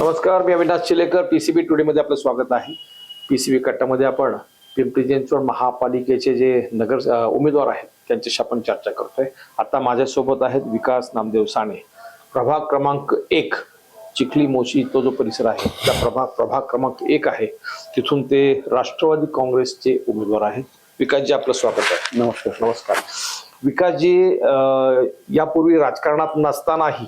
नमस्कार मी Avinash Chilekar PCB today मध्ये आपलं स्वागत आहे. पीसीबी कट्टामध्ये आपण पिंपरी चिंचवड महापालिकेचे जे नगर उमेदवार आहेत त्यांच्याशी आपण चर्चा करतोय. आता माझ्यासोबत आहेत विकास नामदेव साने. प्रभाग क्रमांक एक चिखली मोशी तो जो परिसर आहे त्या प्रभाग प्रभाग क्रमांक एक आहे. तिथून ते राष्ट्रवादी काँग्रेसचे उमेदवार आहेत. विकासजी आपलं स्वागत आहे. नमस्कार. नमस्कार. विकासजी यापूर्वी राजकारणात नसतानाही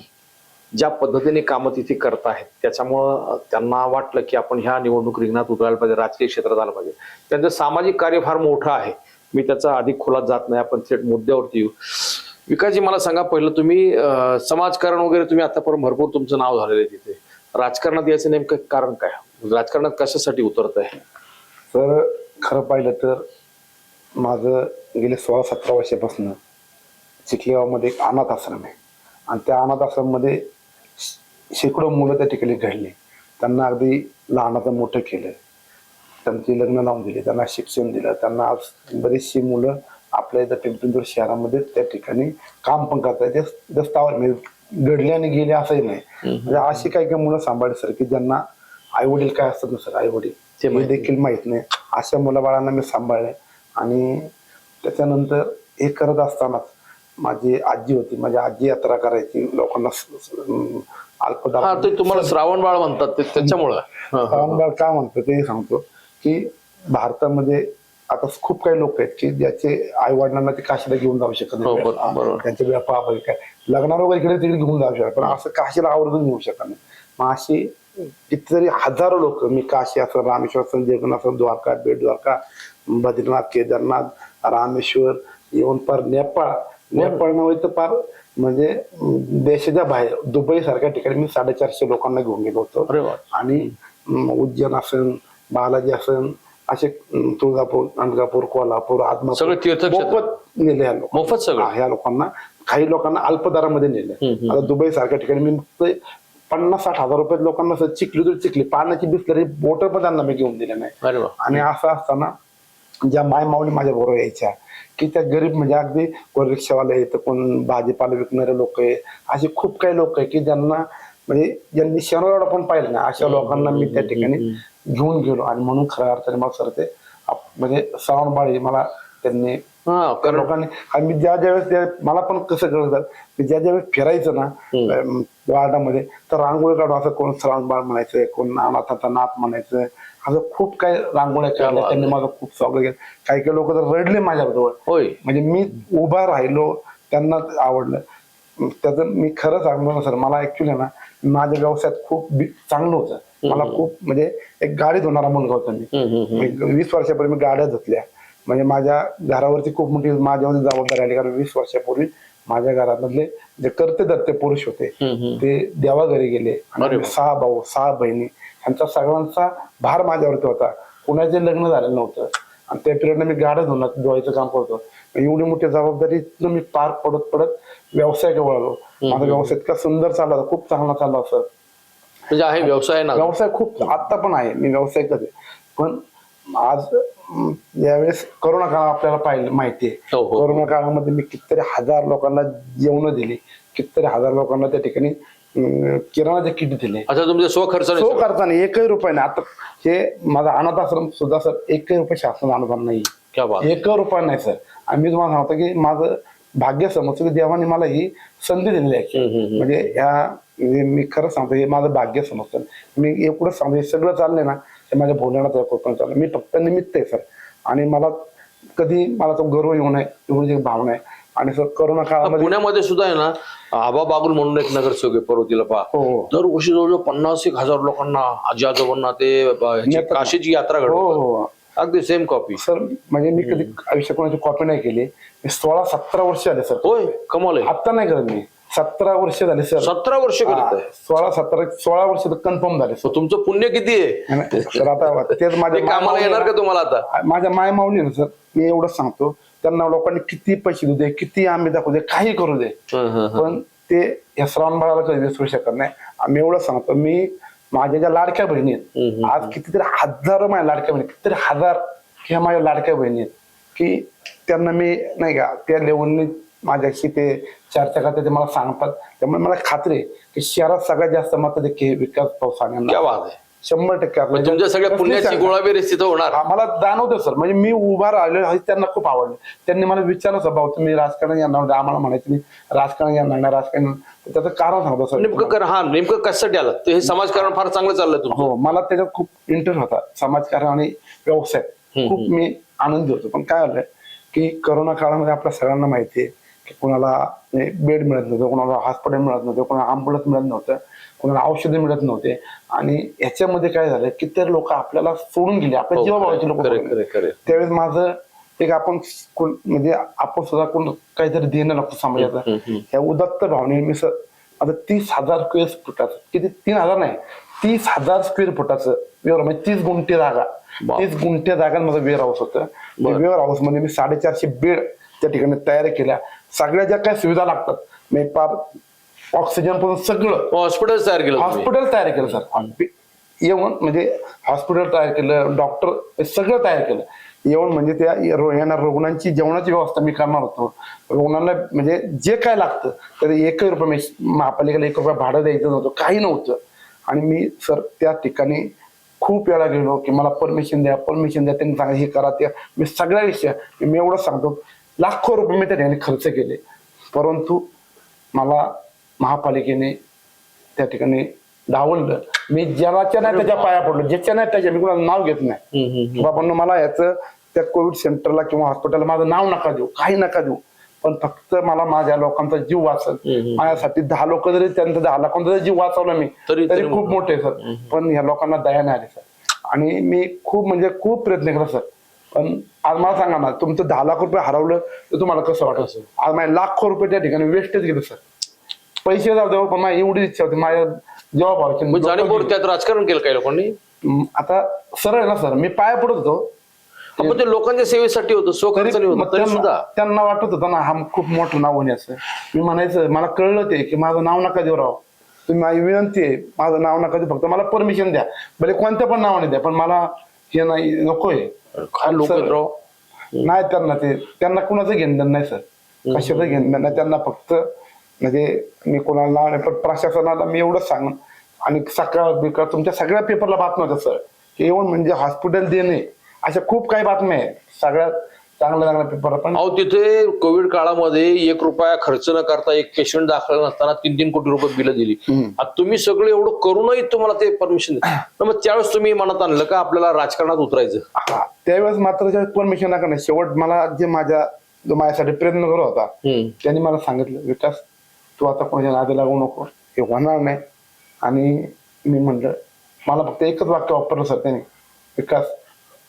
ज्या पद्धतीने कामं तिथे करत आहेत त्याच्यामुळं त्यांना वाटलं की आपण ह्या निवडणूक रिंगणात उतरायला पाहिजे राजकीय क्षेत्रात आलं पाहिजे. त्यांचं सामाजिक कार्य फार मोठं आहे. मी त्याचा अधिक खोलात जात नाही आपण थेट मुद्द्यावरती येऊ. विकासजी मला सांगा पहिलं तुम्ही समाजकारण वगैरे तुम्ही आतापर्यंत भरपूर तुमचं नाव झालेलं आहे तिथे. राजकारणात याचं नेमकं कारण काय? राजकारणात कशासाठी उतरत आहे तर खरं पाहिलं तर माझं गेले सोळा सतरा वर्षापासून चिखलेगावमध्ये एक अनाथ आश्रम आहे. आणि त्या अनाथ आश्रममध्ये शेकडो मुलं त्या ठिकाणी घडली. त्यांना अगदी लहानाचं मोठं केलं. त्यांची लग्न लावून दिली त्यांना शिक्षण दिलं त्यांना बरीचशी मुलं आपल्या इथं पिंपरी शहरामध्ये त्या ठिकाणी काम पण करतात दस्तावर म्हणजे घडले आणि गेले असंही नाही. म्हणजे अशी काही काही मुलं सांभाळली सर की ज्यांना आई वडील काय असतात ना सर आई वडील ते देखील माहीत नाही. अशा मुलाबाळांना मी सांभाळले आणि त्याच्यानंतर हे करत असतानाच माझी आजी होती. माझी आजी यात्रा करायची लोकांना हा ते तुम्हाला श्रावण बाळ म्हणतात ते त्याच्यामुळं. हा, हा. रामबाळ काय म्हणतो ते सांगतो की भारतामध्ये आता खूप काही लोक आहेत की ज्याचे आई वडिलांना ते काशीला घेऊन जाऊ शकत हो, नाही बरोबर, बरोबर. त्यांचे व्यापार वगैरे काय. लग्नाला वगैरे इकडे तिकडे घेऊन जाऊ शकत पण असं काशीला आवर्जून घेऊ शकत नाही. मग अशी कितीतरी हजारो लोक मी काशी असं रामेश्वर असं जगन असं द्वारका बेट द्वारका बद्रीनाथ केदारनाथ रामेश्वर येऊन पार नेपाळ. नेपाळ नव्हे तर पार म्हणजे देशाच्या बाहेर दुबई सारख्या ठिकाणी मी साडेचारशे लोकांना घेऊन गेलो होतो. आणि उज्जैन असन बालाजी असन असे तुळजापूर नांदगापूर कोल्हापूर आदमापूर. मोफत नेले मोफत सगळं? ह्या लोकांना. काही लोकांना अल्पदरामध्ये नेले. आता दुबई सारख्या ठिकाणी मी पन्नास साठ हजार रुपये लोकांना चिखली तर चिखली पाण्याची बिसलरी बोट पण त्यांना मी घेऊन दिले नाही. आणि असं असताना ज्या माय माऊली माझ्या बरोबर यायच्या की त्या गरीब म्हणजे अगदी कोण रिक्षावाले आहेत कोण भाजीपाला विकणारे लोक आहे असे खूप काही लोक आहे की ज्यांना म्हणजे ज्यांनी शनिवार पण पाहिलं ना अशा लोकांना मी त्या ठिकाणी घेऊन गेलो. आणि म्हणून खऱ्या अर्थाने मला सर ते म्हणजे श्रावणबाळी मला त्यांनी लोकांनी आणि मी ज्या ज्यावेळेस मला पण कसं कळतं मी ज्या ज्यावेळेस फिरायचं ना वार्डामध्ये तर रांगोळी काढून असं कोण श्रावणबाळ म्हणायचं कोण अनाथाचा नाथ म्हणायचं असं खूप काही रांगोळ्या काढल्या बात त्यांनी माझं खूप स्वागत केलं. काही काही लोक तर रडले माझ्याबरोबर होय. म्हणजे मी उभा राहिलो त्यांना आवडलं. त्याचं मी खरं सांगतो ना सर मला ऍक्च्युली ना माझ्या व्यवसायात खूप चांगलं होतं. मला खूप म्हणजे एक गाडी धुणारा मुलगा होता मी. वीस वर्षापूर्वी मी गाड्या धुतल्या. म्हणजे माझ्या घरावरती खूप मोठी माझ्यामध्ये जबाबदारी आली कारण वीस वर्षापूर्वी माझ्या घरामधले जे करते दत्ते पुरुष होते. ते देवाघरी गेले. सहा भाऊ सहा बहिणी. यांचा सगळ्यांचा भार माझ्यावरती होता. कुणाचे लग्न झालेलं नव्हतं. आणि त्या पिरियडला मी गाड्या धुणार धुवायचं काम करतो. एवढी मोठी जबाबदारी मी पार पडत पडत व्यवसायाकडे वळालो. माझा व्यवसाय इतका सुंदर चालला खूप चांगला चालला सर. म्हणजे आहे व्यवसाय ना? व्यवसाय खूप आता पण आहे. मी व्यावसायिकच आहे पण आज यावेळेस करोना काळ आपल्याला पाहिलं माहिती आहे. हो, हो. करोना काळामध्ये मी कितीतरी हजार लोकांना जेवण दिली. कितीतरी हजार लोकांना त्या ठिकाणी अं, किराणाचे किट दिले. अच्छा तुमचे स्वखर्चाने तो सगळं. करताना एकही रुपये नाही. आता हे माझा अनाथ आश्रम सुद्धा सर एकही रुपये शासन अनुदान नाही. क्या बात एक रुपया नाही सर. आणि मी तुम्हाला सांगतो की माझं भाग्य समजतो की देवाने मला ही संधी दिलेली आहे. म्हणजे या मी खरं सांगतो हे माझं भाग्य समजतं. मी एवढं सांगतो हे सगळं चाललंय ना ते माझ्या भोलेनाथ कृपण चाललं मी फक्त निमित्त आहे सर. आणि मला कधी मला तो गर्व येऊ नये एवढी जी भावना आहे. आणि सर करोना काळामध्ये पुण्यामध्ये सुद्धा आहे ना आबा बागुल म्हणून एक नगरसेवक आहे पर्वतीला पहा. हो हो. दरवर्षी जवळजवळ पन्नास एक हजार लोकांना आजी आजोबांना ते. काशीची यात्रा घडवतात. हो अगदी सेम कॉपी सर म्हणजे मी कधी आयुष्यात कोणाची कॉपी नाही केली. मी सोळा सतरा वर्ष झाले सर. होय कमाल आहे. आता नाही करत मी. सतरा वर्ष झाले सर. सतरा वर्ष करत आहे सोळा सतरा सोळा वर्ष तर कन्फर्म झाले सर. तुमचं पुण्य किती आहे? सर आता तेच माझ्या कामाला येणार का तुम्हाला आता? माझ्या माय माऊली ना सर. मी एवढंच सांगतो. त्यांना लोकांनी किती पैसे देऊ दे किती आम्ही दाखवू दे काही करू दे. पण ते या श्रावण बाळाला कधी विसरू शकत नाही. आम्ही एवढं सांगतो मी माझ्या ज्या लाडक्या बहिणी आहेत आज कितीतरी हजारो माझ्या लाडक्या बहिणी कितीतरी हजार ह्या माझ्या लाडक्या बहिणी आहेत की त्यांना मी नाही का त्या लेवलनी माझ्याशी ते चर्चा करतात ते मला सांगतात. त्यामुळे मला खात्री आहे की शहरात सगळ्यात जास्त मत देखील विकास पाऊस आहे. शंभर टक्के आपल्या म्हणजे तुमच्या सगळ्या कसलीच पुण्याची शंका गोळाबेर तिथं होणार. मला जाणवतं सर. म्हणजे मी उभा राहिलो हे त्यांना खूप आवडलं. त्यांनी मला विचारलं सर भाऊ तुम्ही राजकारण होते आम्हाला म्हणायचं मी राजकारण येणार नाही राजकारण तर त्याचं कारण सांगतो सर नेमकं कर हा नेमकं कशासाठी आलं ते हे समाजकारण फार चांगलं चाललंय तुमचं. हो मला त्याच्यात खूप इंटरेस्ट होता. समाजकारण आणि व्यवसाय. खूप मी आनंदी होतो. पण काय झालं की करोना काळामध्ये आपल्या सगळ्यांना माहिती आहे की कोणाला बेड मिळत नव्हतं कोणाला हॉस्पिटल मिळत नव्हतं कोणाला अँब्युलन्स मिळत नव्हतं. कोणाला औषधे मिळत नव्हते. आणि याच्यामध्ये काय झालं की ते लोक आपल्याला सोडून गेले. आपल्या जीवाभावाचे लोक त्यावेळेस माझं एक आपण म्हणजे आपण सुद्धा कोण काहीतरी देणं लागतं समाजाला ह्या उदत्त भावने मी आता तीस हजार स्क्वेअर फुटाचं किती तीन हजार नाही तीस हजार स्क्वेअर फुटाचं वेअर म्हणजे तीस गुंठे जागा. तीस गुंठे जागा माझं वेअर हाऊस होतं. वेअर हाऊसमध्ये मी साडेचारशे बेड त्या ठिकाणी तयार केल्या. सगळ्या ज्या काही सुविधा लागतात म्हणजे पार ऑक्सिजनपासून सगळं. हॉस्पिटल तयार केलं तुम्ही. हॉस्पिटल तयार केलं सर. येऊन म्हणजे हॉस्पिटल तयार केलं डॉक्टर सगळं तयार केलं. येऊन म्हणजे त्या येणार रुग्णांची जेवणाची व्यवस्था मी करणार होतो. रुग्णांना म्हणजे जे काय लागतं तर एकही रुपये मी महापालिकेला एक रुपया भाडं द्यायचं नव्हतं काही नव्हतं. आणि मी सर त्या ठिकाणी खूप वेळा गेलो की मला परमिशन द्या परमिशन द्या त्यांनी सांगा हे करा ते. मी सगळ्या विषय मी एवढं सांगतो लाखो रुपये मी त्या ठिकाणी खर्च केले. परंतु मला महापालिकेने त्या ठिकाणी डावललं मी ज्याच्या नाही त्याच्या पाया पडलो ज्याच्या नाही त्याच्या मी कुणाला नाव घेत नाही. बाबांनो मला याचं त्या कोविड सेंटरला किंवा हॉस्पिटलला माझं नाव नका देऊ काही नका देऊ. पण फक्त मला माझ्या लोकांचा जीव वाचल. माझ्यासाठी दहा लोक जरी त्यांचा दहा लोकांचा जरी जीव वाचवला मी तरी- खूप मोठे सर. पण ह्या लोकांना दया नाही आली सर. आणि मी खूप म्हणजे खूप प्रयत्न केला सर. पण आज मला सांगा ना तुमचं दहा लाख रुपये हरवलं तर तुम्हाला कसं वाटत आज माझे लाखो रुपये त्या ठिकाणी वेस्टच गेले सर. पैसे जाऊ देऊ पण माझी एवढी इच्छा होती. माझ्या जेव्हा भावाची म्हणजे जाणीवपूर्वक त्यात राजकारण केलं काही लोकांनी? आता सरळ आहे ना सर मी पाया पडत होतो. आपण ते लोकांच्या सेवेसाठी होतं तरी स्वखर्चाने मग होतं तरी सुद्धा त्यांना वाटत होतं ना हा खूप मोठं नाव होण्याचं मी म्हणायचं मला कळलं ते की माझं नाव नका देऊ राव. तुम्ही माझी विनंती आहे माझं नाव नका देऊ फक्त मला परमिशन द्या. भले कोणत्या पण नावाने द्या पण मला हे नाही नकोय काय लोक सर, राव? नाही त्यांना ते त्यांना कुणाचं घेणं नाही सर. कशाचं घेणं नाही त्यांना फक्त म्हणजे मी कोणाला नाही पण प्रशासनाला मी एवढंच सांग आणि सकाळ बिकाळ तुमच्या सगळ्या पेपरला बातम्या होत्या सर. की येऊन म्हणजे हॉस्पिटल देणे अशा खूप काही बातम्या आहेत. सगळ्यात चांगल्या चांगल्या पेपर पण अहो तिथे कोविड काळामध्ये एक रुपया खर्च न करता एक पेशंट दाखल नसताना तीन तीन कोटी रुपये बिलं दिली. आता तुम्ही सगळे एवढं करूनही तुम्हाला ते परमिशन मग त्यावेळेस तुम्ही मनात आणलं का आपल्याला राजकारणात उतरायचं? त्यावेळेस मात्र परमिशन नका नाही शेवट मला जे माझ्या जो माझ्यासाठी प्रयत्न करत होता. त्यांनी मला सांगितलं विकास तू आता कोणाच्या नादी लागू नको. हे होणार नाही. आणि मी म्हणलं मला फक्त एकच वाक्य वापरलं सर त्यांनी. विकास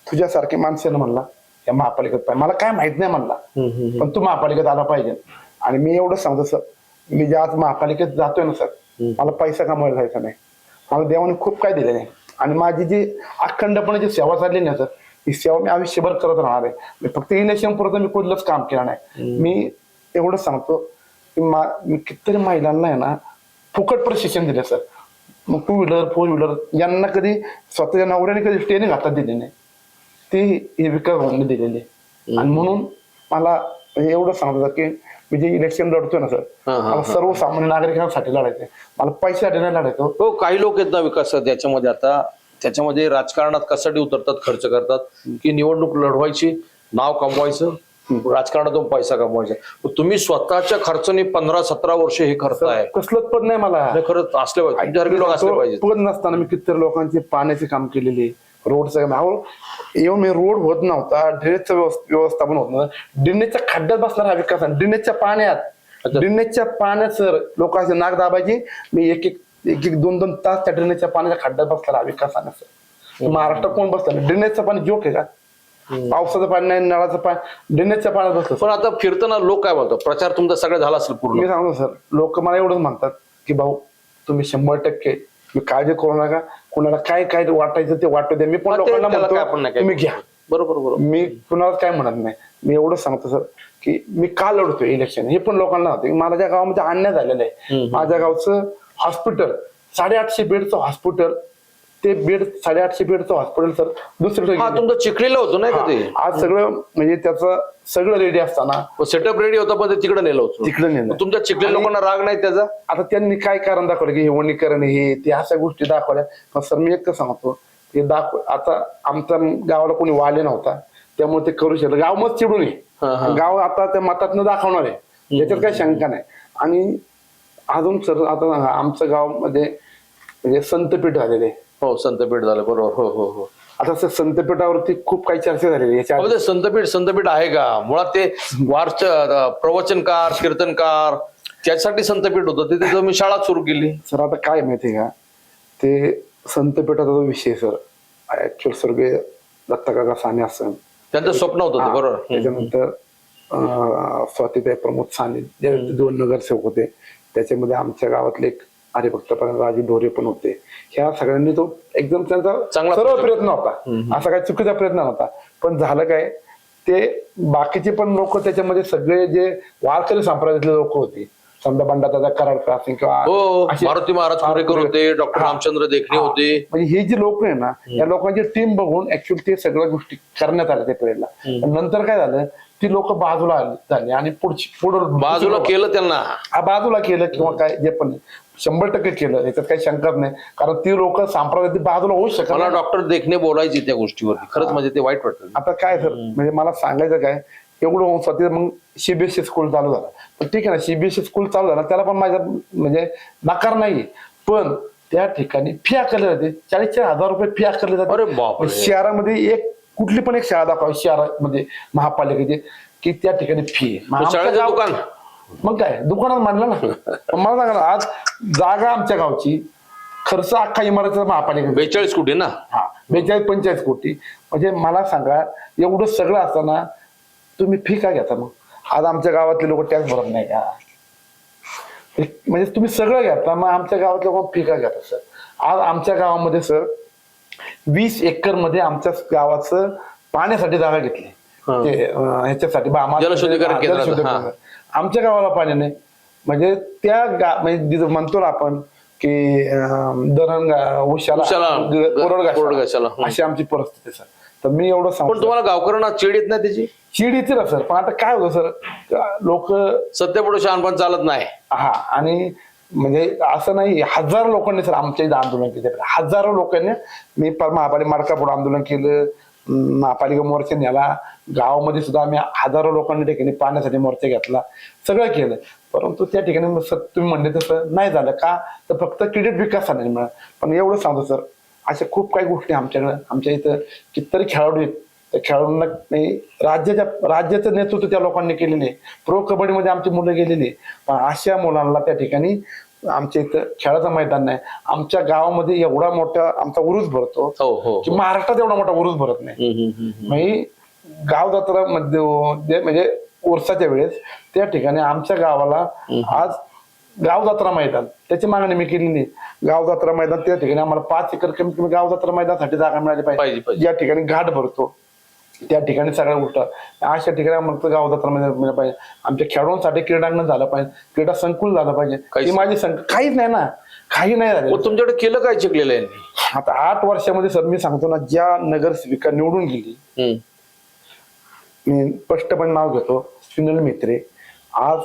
तुझ्यासारखे माणसानं म्हणला या महापालिकेत पाहिजे. मला काय माहीत नाही म्हणला. पण तू महापालिकेत आला पाहिजे. आणि मी एवढं सांगतो सर मी ज्या आज महापालिकेत जातोय ना सर मला पैसा कमवायला जायचा नाही. मला देवाने खूप काय दिले नाही. आणि माझी जी अखंडपणे जी सेवा चालली ना सर ही सेवा मी आयुष्यभर करत राहणार आहे. मी फक्त इलेक्शन पुरतं मी कुठलंच काम केलं नाही. मी एवढं सांगतो की मा- मी कितीतरी महिलांना आहे ना फुकट प्रशिक्षण दिलं सर. मग टू व्हीलर फोर व्हीलर यांना कधी स्वतःच्या नवऱ्याने कधी ट्रेनिंग हातात दिली नाही. ती ही विकास भवनने दिलेली. आहे. आणि म्हणून मला एवढं सांगतो की मी जे इलेक्शन लढतोय ना सर मला सर्वसामान्य नागरिकांसाठी लढायचंय. मला पैशासाठी नाही लढायचं. हो काही लोक आहेत ना विकास त्याच्यामध्ये आता त्याच्यामध्ये राजकारणात कशासाठी उतरतात खर्च करतात की निवडणूक लढवायची नाव कमवायचं राजकारणातून पैसा कमवायचा. तुम्ही स्वतःच्या खर्चाने पंधरा सतरा वर्ष हे करताय. कसलंच पद नाही मला. हे खरंच असले पाहिजे. लोक असले पाहिजेत. पद नसताना मी कितीतरी लोकांचे पाण्याचे काम केलेले रोडचं काम अहो, येऊन मी रोड होत नव्हता. ड्रेनेजचं व्यवस्थ- व्यवस्थापन होत नव्हतं. ड्रेनेजच्या खड्ड्यात बसणार हा विकास. आहे. ड्रेनेजच्या पाण्यात. ड्रेनेजच्या पाण्यात सर लोकांचे नाक दाबायची. मी एक एक एक एक दोन दोन तास त्या ड्रेनेजच्या पाण्याच्या खड्ड्यात बसला हा विकास आहे सर महाराष्ट्रात कोण बसलं ड्रेनेजचं पाणी जोक आहे का? पावसाचं पाणी नाही नळाचं पाणी ड्रेनेजच्या पाण्यात बसलं पण आता फिरताना लोक काय म्हणतात प्रचार तुमचा सगळा झाला असेल पूर्ण. मी सांगतो सर लोक मला एवढंच म्हणतात की भाऊ तुम्ही शंभर टक्के मी काळजी करू नका. कुणाला काय काय वाटायचं ते वाटू द्या. मी पण हा, ते- लोकांना त्याला काय आपण म्हणतो नाही काय तुम्ही घ्या. बरोबर बरोबर. मी कुणाला काय म्हणत नाही. मी एवढंच सांगतो सर की मी का लढतोय इलेक्शन हे पण लोकांना होतं. माझ्या गावामध्ये अन्याय झालेला आहे. माझ्या गावचं हॉस्पिटल साडेआठशे बेडचं हॉस्पिटल ते बेड साडेआठशे बेडचं हॉस्पिटल सर हा गेले. तुमचं चिखलीला होतं नाही का हा, ते? आज सगळं म्हणजे त्याचं सगळं रेडी असताना. सेटअप रेडी होता पण ते तिकडे नेलं होतं. तिकडे नेलं. मग तुमच्या चिखली लोकांना राग नाही त्याचा? आता त्यांनी काय कारण दाखवलं की हे वनीकरण हे ते अशा गोष्टी दाखवल्या. पण सर मी एकच सांगतो ते दाखव आता आमच्या गावाला कोणी वाले नव्हता त्यामुळे ते करू शकलं. गाव मग चिडून हा, हा. आहे गाव आता त्या मतातनं दाखवणार आहे. याच्यात काही शंका नाही. आणि अजून सर आता सांगा, आमचं गावामध्ये म्हणजे संतपीठ झालेले आहे. हो संतपीठ झालं बरोबर. हो हो हो. आता सर संतपीठावरती खूप काही चर्चा झालेली. याच्या संतपीठ संतपीठ आहे का? मुळात ते वारच प्रवचनकार कीर्तनकार त्यासाठी संतपीठ होतं. ते तिथं मी शाळा सुरू केली. सर आता काय माहिती का? ते संतपीठाचा जो विषय सर ऍक्च्युअल स्वर्गीय दत्तकाका साने असं. त्यांचं स्वप्न होतं ते बरोबर. त्याच्यानंतर स्वातीताई प्रमोद साने जे दोन नगरसेवक होते त्याच्यामध्ये आमच्या गावातले एक हरिभक्त राजू ढोरे पण होते. ह्या सगळ्यांनी तो एकदम त्यांचा चांगला सर्व प्रयत्न. होता. असा काही चुकीचा प्रयत्न नव्हता. पण झालं काय ते बाकीचे पण लोक त्याच्यामध्ये सगळे जे वारकरी संप्रदायातले लोक होते समजा बंडाचा कराडकर असेल किंवा हो असे- मारुती महाराज पुरेकर होते डॉक्टर हा. रामचंद्र देखणे हा. होते. म्हणजे हे जे लोक आहे ना या लोकांची टीम बघून ऍक्च्युअली ते सगळ्या गोष्टी करण्यात आल्या त्या पिरियडला नंतर काय झालं ती लोक बाजूला आली झाली आणि पुढची पुढं बाजूला केलं त्यांना. हा बाजूला केलं किंवा काय जे पण शंभर टक्के केलं. याच्यात काही शंकाच नाही. कारण ती लोक सांप्रदायिक बाजूला होऊ शकत मला नाही. डॉक्टर देखणे बोलायचे त्या गोष्टीवरती. खरंच म्हणजे ते वाईट वाटतं. आता काय सर म्हणजे मला सांगायचं काय एवढं होऊन स्वतः मग सीबीएसई स्कूल चालू झालं. पण ठीक आहे ना सीबीएसई स्कूल चालू झालं त्याला पण माझ्या म्हणजे नकार नाही पण त्या ठिकाणी फी आकारली जाते. चाळीस चार हजार रुपये फी आकारली अरे जाते बापरे. शहरामध्ये एक कुठली पण एक शाळा दाखवा शहरामध्ये महापालिकेची की त्या ठिकाणी फी आहे. मग मग आमच्या शाळेचं गाव- दुकान. मग काय दुकानात मांडलं ना. पण मला सांगा ना आज जागा आमच्या गावची. खर्च अख्खा इमारतीचा महापालिका बेचाळीस कोटी ना? हा बेचाळीस पंचेचाळीस कोटी. म्हणजे मला सांगा एवढं सगळं असताना तुम्ही फी का घेता मग? आज आमच्या गावातले लोक टॅक्स भरत नाही का? म्हणजे तुम्ही सगळं घेता मग आमच्या गावातले लोक फी का घेता सर आज आमच्या गावामध्ये सर वीस एकरमध्ये आमच्या गावाचं पाण्यासाठी जागा घेतली. ह्याच्यासाठी जलशुद्धीकरण. आमच्या गावाला पाणी नाही. म्हणजे त्या गा म्हणजे जिथं म्हणतो ना आपण की अं, धरण गा- उशाला हं. अशी आमची परिस्थिती सर. तर मी एवढं पण सांगतो तुम्हाला गावकऱ्यांना चिड येत नाही त्याची? चीड येते ना सर. पण आता काय होतं सर? लोक सत्य शहाणपण चालत नाही. हा आणि म्हणजे असं नाही हजारो लोकांनी सर आमच्या इथं आंदोलन केलं. हजारो लोकांनी मी पर महापालिका आंदोलन केलं. महापालिका मोर्चा नेला. गावामध्ये सुद्धा आम्ही हजारो लोकांनी ठिकाणी पाण्यासाठी मोर्चा घेतला. सगळं केलं. परंतु त्या ठिकाणी मग सर तुम्ही म्हणले तसं नाही झालं का? तर फक्त क्रेडिट विकासाने नाही मिळालं. पण एवढं सांगतो सर अशा खूप काही गोष्टी आमच्याकडे आमच्या इथं कितीतरी खेळाडू आहेत. त्या खेळाडूंना नाही राज्याच्या राज्याचं नेतृत्व त्या लोकांनी केलेले आहे. प्रो कबड्डीमध्ये आमची मुलं गेलेली आहे. पण अशा मुलांना त्या ठिकाणी आमच्या इथं खेळाचं मैदान नाही. आमच्या गावामध्ये एवढा मोठा आमचा उरूस भरतो हो हो की महाराष्ट्रात एवढा मोठा उरूस भरत नाही. म्हणजे गाव जत्रा मध्ये म्हणजे उरसाच्या वेळेस त्या ठिकाणी आमच्या गावाला आज गाव जत्रा मैदान त्याची मागणी मी केली नाही. गाव जत्रा मैदान त्या ठिकाणी आम्हाला पाच एकर कमीत कमी गाव जत्रा मैदानासाठी जागा मिळाली पाहिजे. ज्या ठिकाणी घाट भरतो. त्या ठिकाणी सगळ्या गोष्ट. अशा ठिकाणी आम्हाला गाव जत्रा पाहिजे. आमच्या खेळाडूंसाठी क्रीडांगण झालं पाहिजे. क्रीडा संकुल झालं पाहिजे. काहीच ही माझी संक काहीच नाही ना. काही नाही झालं मग तुमच्याकडे केलं काय शिकलेलं यांनी? आता आठ वर्षामध्ये सर मी सांगतो ना ज्या नगरसेविका निवडून गेली. मी स्पष्टपणे नाव घेतो सुनील मित्रे. आज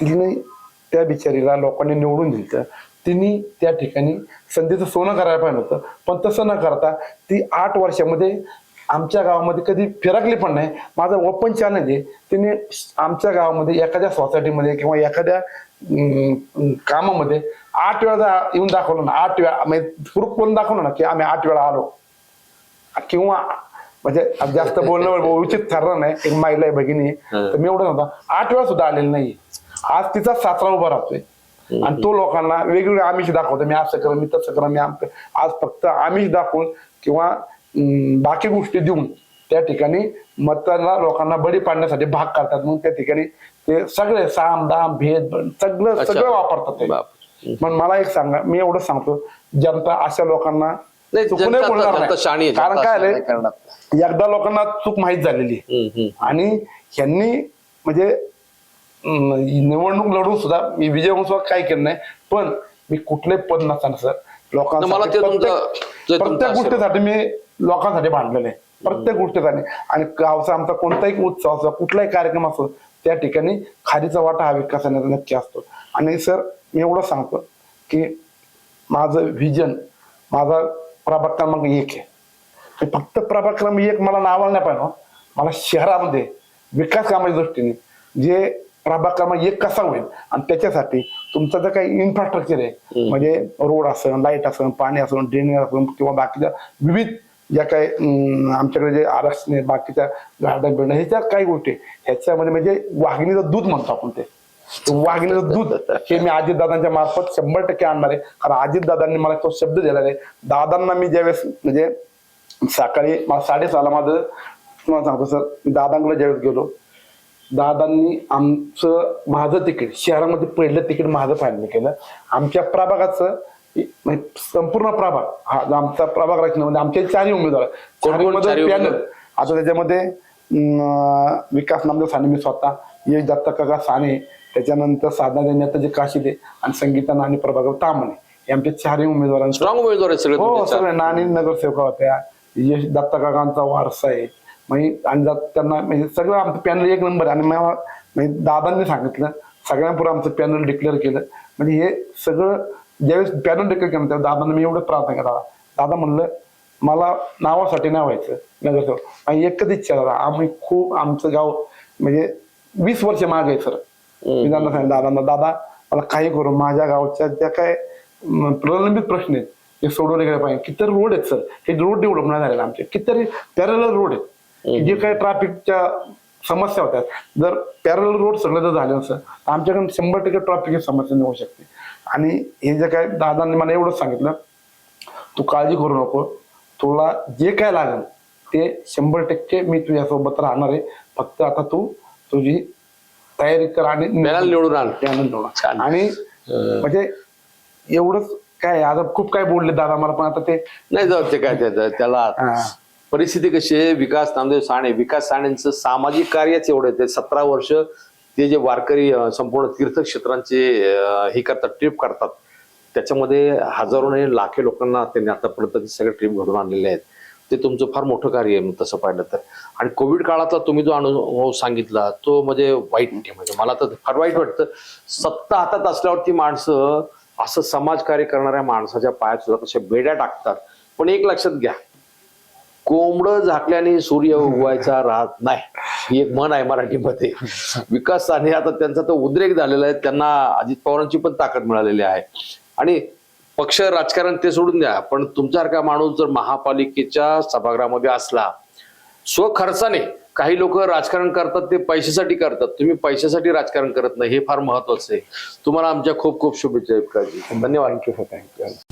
तिने त्या बिचारीला लोकांनी निवडून दिलं तिने त्या ठिकाणी संधीचं सोनं करायला पाहिजे होतं. पण तसं न करता ती आठ वर्षामध्ये आमच्या गावामध्ये कधी फिरकली पण नाही. माझं ओपन चॅलेंज आहे. तिने आमच्या गावामध्ये एखाद्या सोसायटीमध्ये किंवा एखाद्या कामामध्ये आठ वेळा येऊन दाखवलं ना आठ वेळा म्हणजे प्रूफ करून दाखवलं ना की आम्ही आठ वेळा आलो. किंवा म्हणजे जास्त बोलणं उचित ठरलं नाही. एक महिला आहे भगिनी. तर मी एवढं नव्हतं. आठ वेळा सुद्धा आलेलं नाही. आज तिचा सासरा उभा राहतोय. आणि तो लोकांना वेगवेगळे आमिष दाखवतो. मी असं करा मी तसं करा मी आज फक्त आमिष दाखवून किंवा बाकी गोष्टी देऊन त्या ठिकाणी मतदारांना लोकांना बळी पाडण्यासाठी भाग करतात मग त्या ठिकाणी ते सगळे साम दाम भेद सगळं. सगळं वापरतात. पण मला एक सांगा मी एवढं सांगतो जनता अशा लोकांना जनता- बोलणार नाही. कारण काय. एकदा लोकांना चूक माहीत झालेली. आणि ह्यांनी म्हणजे निवडणूक लढून सुद्धा मी विजय होऊन सुद्धा काही केलं नाही पण मी कुठले पद नसताना सर तुमचं प्रत्येक. गोष्टीसाठी मी लोकांसाठी भांडलेलं आहे. प्रत्येक गोष्टीसाठी आणि गावचा आमचा कोणताही उत्सव असो कुठलाही कार्यक्रम असो त्या ठिकाणी खारीचा वाटा हा विकासाचा नक्की असतो. आणि सर मी एवढं सांगतो की माझं व्हिजन माझा प्रभाग क्रमांक एक आहे. फक्त प्रभाग क्रमांक एक मला नावाला नाही पाहिजे. मला शहरामध्ये विकास कामाच्या दृष्टीने जे प्रभाग क्रमांक एक कसा होईल आणि त्याच्यासाठी तुमचं जर काही इन्फ्रास्ट्रक्चर आहे म्हणजे रोड असेल लाइट असेल पाणी असेल ड्रेनेज असेल किंवा बाकीच्या विविध ज्या काय आमच्याकडे जे आरक्षण बाकीच्या गार्डन बिल्डर ह्याच्या काही गोष्टी ह्याच्यामध्ये म्हणजे वाघिणीचं दूध म्हणतो आपण ते. वाघिणीचं दूध हे मी अजितदादांच्या मार्फत शंभर टक्के आणणार आहे. कारण अजितदादांनी मला तो शब्द दिलेला आहे. दादांना मी ज्यावेळेस म्हणजे सकाळी मला साडेसहाला माझं तुम्हाला सांगतो सर दादांकडे ज्यावेळेस गेलो दादांनी आमचं माझं तिकीट शहरामध्ये पहिलं तिकीट माझं फायनल केलं. आमच्या प्रभागाचं संपूर्ण प्रभाग. हा जो आमचा प्रभाग रचनेमध्ये आमचे चारही उमेदवार. चारही पॅनल? आता त्याच्यामध्ये विकास नामदेव साने मी स्वतः यश दत्त काका साने त्याच्यानंतर साधना नेताजी काशिदे आणि संगीता नानी प्रभाकर तामणे हे आमचे चारही उमेदवारांचं. स्ट्रॉंग उमेदवार हो. सगळे नानी नगरसेवका होत्या. यश दत्ता काकांचा वारसा आहे. म्हणजे आणि त्यांना म्हणजे सगळं आमचं पॅनल एक नंबर आहे. आणि मला म्हणजे दादांनी सांगितलं. सगळ्यांपुढे आमचं पॅनल डिक्लेअर केलं. म्हणजे हे सगळं ज्यावेळेस पॅनल डिक्लेअर केलं तेव्हा दादांना मी एवढं प्रार्थना केला दादा म्हणलं मला नावासाठी नाही व्हायचं नगरसेवक. आणि एकच इच्छा दादा आम्ही खूप आमचं गाव म्हणजे वीस वर्ष मागे आहे सर. मी त्यांना सांगितलं दादांना दादा मला काही करू माझ्या गावच्या ज्या काय प्रलंबित प्रश्न आहेत ते सोडवले गेले पाहिजे कितीतरी रोड आहेत सर. हे रोड डेव्हलप नाही झालेले आमचे. कितीतरी पॅरल रोड आहेत. जे काही ट्रॅफिकच्या समस्या होत्या जर पॅरल रोड सगळं जर झालं असं तर आमच्याकडे शंभर टक्के ट्रॅफिकची समस्या निघू शकते. आणि हे जे काय दादांनी मला एवढंच सांगितलं तू काळजी करू नको तुला जे काय लागेल ते शंभर टक्के मी तुझ्यासोबत राहणार आहे फक्त आता तू तुझी तयारी कर आणि निवडून आण. आणि म्हणजे एवढंच काय आता खूप काय बोलले दादा मला पण आता ते नाही जाऊ ते काय त्याला. परिस्थिती कशी आहे विकास नामदेव साणे विकास साणेंचं सामाजिक कार्यच एवढं आहे. ते सतरा वर्ष ते जे वारकरी संपूर्ण तीर्थक्षेत्रांचे हे करतात ट्रिप करतात त्याच्यामध्ये हजारो नाही लाखे लोकांना त्यांनी आतापर्यंत ते सगळे ट्रिप घडून आणलेले आहेत. ते तुमचं फार मोठं कार्य आहे मग तसं पाहिलं तर. आणि कोविड काळातला तुम्ही जो अनुभव सांगितला तो म्हणजे वाईट आहे. म्हणजे मला तर फार वाईट वाटतं. सत्ता हातात असल्यावरती माणसं असं समाजकार्य करणाऱ्या माणसाच्या पायात सुद्धा कशा बेड्या टाकतात. पण एक लक्षात घ्या कोंबडं झाकल्याने सूर्य उगवायचा राहत नाही. ही एक म्हण आहे मराठीमध्ये. विकास साने आता त्यांचा तो उद्रेक झालेला आहे त्यांना अजित पवारांची पण ताकद मिळालेली आहे. आणि पक्ष राजकारण ते सोडून द्या पण तुमच्यासारखा माणूस जर महापालिकेच्या सभागृहामध्ये असला स्वखर्चाने काही लोक राजकारण करतात ते पैशासाठी करतात. तुम्ही पैशासाठी राजकारण करत नाही हे फार महत्वाचं आहे. तुम्हाला आमच्या खूप खूप शुभेच्छा धन्यवाद. Thank you thank you